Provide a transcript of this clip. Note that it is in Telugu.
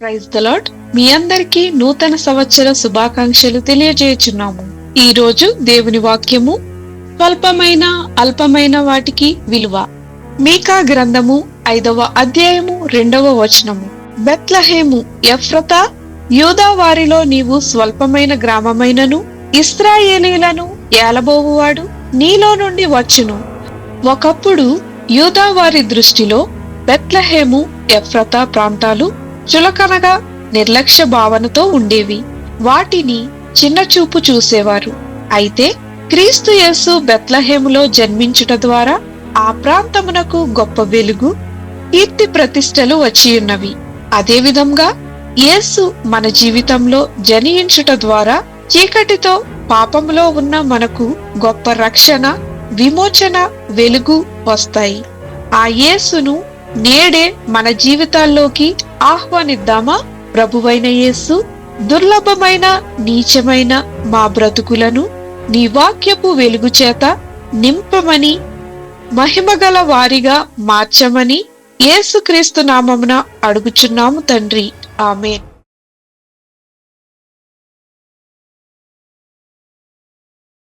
ప్రైజ్ ద మీ అందరికీ నూతన సంవత్సర శుభాకాంక్షలు తెలియజేయుచున్నాము. ఈ రోజు దేవుని వాక్యము స్వల్పమైన అల్పమైన వాటికి విలువ. మీకా గ్రంథము ఐదవ అధ్యాయము రెండవ వచనము. బెత్లహేము ఎఫ్రత యూదా వారిలో నీవు స్వల్పమైన గ్రామమైనను ఇస్రాయేలీలను ఏలబోవువాడు నీలో నుండి వచ్చును. ఒకప్పుడు యూదా వారి దృష్టిలో బెత్లహేము ఎఫ్రతా ప్రాంతాలు చులకనగా నిర్లక్ష్య భావనతో ఉండేవి. వాటిని చిన్నచూపు చూసేవారు. అయితే క్రీస్తు యేసు బెత్లహేములో జన్మించుట ద్వారా ఆ ప్రాంతమునకు గొప్ప వెలుగు కీర్తి ప్రతిష్టలు వచ్చియున్నవి. అదేవిధంగా యేసు మన జీవితంలో జనించుట ద్వారా చీకటితో పాపములో ఉన్న మనకు గొప్ప రక్షణ విమోచన వెలుగు వస్తాయి. ఆ యేసును నేడే మన జీవితాల్లోకి ఆహ్వానిద్దామా? ప్రభువైన యేసు దుర్లభమైన నీచమైన మా బ్రతుకులను నీ వాక్యపు వెలుగు చేత నింపమని మహిమగల వారిగా మార్చమని యేసుక్రీస్తు నామమున అడుగుచున్నాము తండ్రి. ఆమెన్.